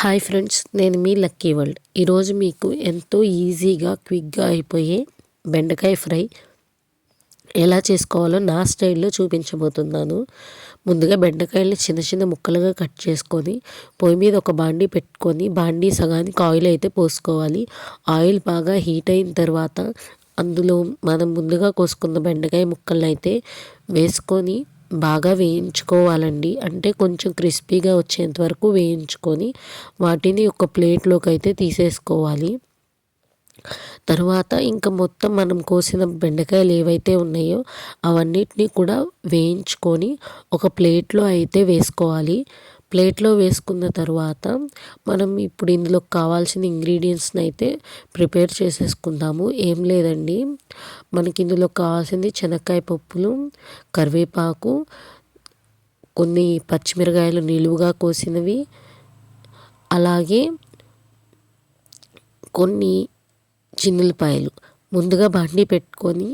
Hi friends నేను మీ lucky world ఈరోజు మీకు ఎంతో ఈజీగా క్విక్గా అయిపోయే బెండకాయ ఫ్రై ఎలా చేసుకోవాలో నా స్టైల్లో చూపించబోతున్నాను. ముందుగా బెండకాయల్ని చిన్న చిన్న ముక్కలుగా కట్ చేసుకొని పొయ్యి మీద ఒక బాండీ పెట్టుకొని బాండీ సగానికి ఆయిల్ అయితే పోసుకోవాలి. ఆయిల్ బాగా హీట్ అయిన తర్వాత అందులో మనం ముందుగా కోసుకున్న బెండకాయ ముక్కలను అయితే వేసుకొని బాగా వేయించుకోవాలండి. అంటే కొంచెం క్రిస్పీగా వచ్చేంత వరకు వేయించుకొని వాటిని ఒక ప్లేట్లోకి అయితే తీసేసుకోవాలి. తర్వాత ఇంకా మొత్తం మనం కోసిన బెండకాయలు ఏవైతే ఉన్నాయో అవన్నిటినీ కూడా వేయించుకొని ఒక ప్లేట్లో అయితే వేసుకోవాలి. ప్లేట్లో వేసుకున్న తర్వాత మనం ఇప్పుడు ఇందులో కావాల్సిన ఇంగ్రీడియంట్స్ని అయితే ప్రిపేర్ చేసేసుకుందాము. ఏం లేదండి. మనకి ఇందులో కావాల్సింది శనక్కాయ పప్పులు కరివేపాకు కొన్ని పచ్చిమిరకాయలు నిలువుగా కోసినవి అలాగే కొన్ని చిన్నులపాయలు. ముందుగా బండి పెట్టుకొని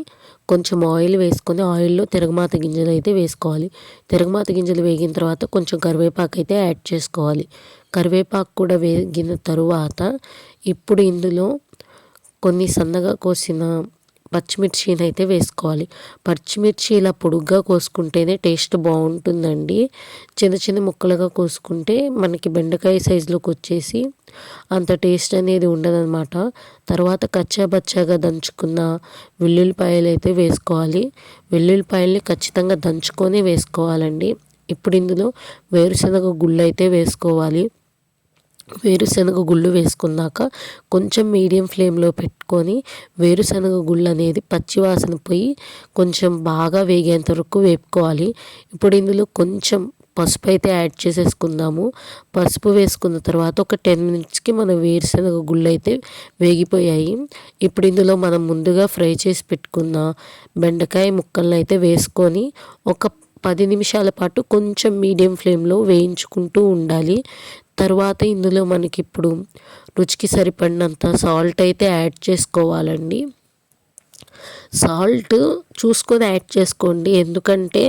కొంచెం ఆయిల్ వేసుకొని ఆయిల్లో తిరగమాత గింజలు అయితే వేసుకోవాలి. తిరగమాత గింజలు వేగిన తర్వాత కొంచెం కరివేపాకు అయితే యాడ్ చేసుకోవాలి. కరివేపాకు కూడా వేగిన తరువాత ఇప్పుడు ఇందులో కొన్ని సన్నగా కోసిన పచ్చిమిర్చిని అయితే వేసుకోవాలి. పచ్చిమిర్చి ఇలా పొడుగ్గా కోసుకుంటేనే టేస్ట్ బాగుంటుందండి. చిన్న చిన్న ముక్కలుగా కోసుకుంటే మనకి బెండకాయ సైజులోకి వచ్చేసి అంత టేస్ట్ అనేది ఉండదన్నమాట. తర్వాత కచ్చాబచ్చాగా దంచుకున్న వెల్లుల్లిపాయలు అయితే వేసుకోవాలి. వెల్లుల్లిపాయల్ని ఖచ్చితంగా దంచుకొని వేసుకోవాలండి. ఇప్పుడు ఇందులో వేరుశనగ గుళ్ళు అయితే వేసుకోవాలి. వేరుశనగ గుళ్ళు వేసుకున్నాక కొంచెం మీడియం ఫ్లేమ్లో పెట్టుకొని వేరుశనగ గుళ్ళు అనేది పచ్చివాసన పోయి కొంచెం బాగా వేగేంత వరకు వేపుకోవాలి. ఇప్పుడు ఇందులో కొంచెం పసుపు అయితే యాడ్ చేసేసుకుందాము. పసుపు వేసుకున్న తర్వాత ఒక టెన్ మినిట్స్కి మన వేరుశనగ గుళ్ళు అయితే వేగిపోయాయి. ఇప్పుడు ఇందులో మనం ముందుగా ఫ్రై చేసి పెట్టుకున్న బెండకాయ ముక్కలను అయితే వేసుకొని ఒక పది నిమిషాల పాటు కొంచెం మీడియం ఫ్లేమ్లో వేయించుకుంటూ ఉండాలి. తర్వాత ఇందులో మనకి ఇప్పుడు రుచికి సరిపడినంత సాల్ట్ అయితే యాడ్ చేసుకోవాలండి. సాల్ట్ చూసుకొని యాడ్ చేసుకోండి. ఎందుకంటే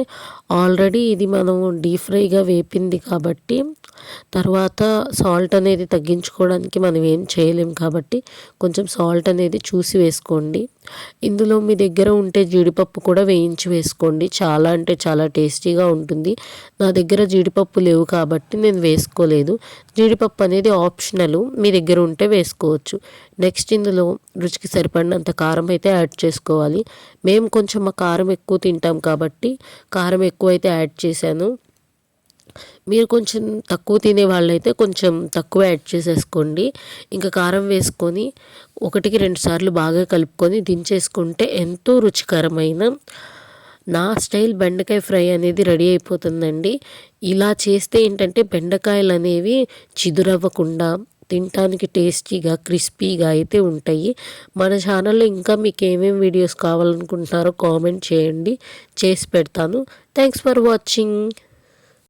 ఆల్రెడీ ఇది మనం డీప్ ఫ్రైగా వేపింది కాబట్టి తర్వాత సాల్ట్ అనేది తగ్గించుకోవడానికి మనం ఏం చేయలేం కాబట్టి కొంచెం సాల్ట్ అనేది చూసి వేసుకోండి. ఇందులో మీ దగ్గర ఉంటే జీడిపప్పు కూడా వేయించి వేసుకోండి. చాలా అంటే చాలా టేస్టీగా ఉంటుంది. నా దగ్గర జీడిపప్పు లేవు కాబట్టి నేను వేసుకోలేదు. జీడిపప్పు అనేది ఆప్షనల్ మీ దగ్గర ఉంటే వేసుకోవచ్చు. నెక్స్ట్ ఇందులో రుచికి సరిపడినంత కారం అయితే యాడ్ చేసుకోవాలి. మేము కొంచెం మా కారం ఎక్కువ తింటాం కాబట్టి కారం ఎక్కువ అయితే యాడ్ చేశాను. మీరు కొంచెం తక్కువ తినే వాళ్ళైతే కొంచెం తక్కువ యాడ్ చేసేసుకోండి. ఇంకా కారం వేసుకొని ఒకటికి రెండు సార్లు బాగా కలుపుకొని దించేసుకుంటే ఎంతో రుచికరమైన నా స్టైల్ బెండకాయ ఫ్రై అనేది రెడీ అయిపోతుందండి. ఇలా చేస్తే ఏంటంటే బెండకాయలు అనేవి చిదురవ్వకుండా తినటానికి టేస్టీగా క్రిస్పీగా అయితే ఉంటాయి. మన ఛానల్లో ఇంకా మీకు ఏమేమి వీడియోస్ కావాలనుకుంటున్నారో కామెంట్ చేయండి. చేసి పెడతాను. Thanks for watching.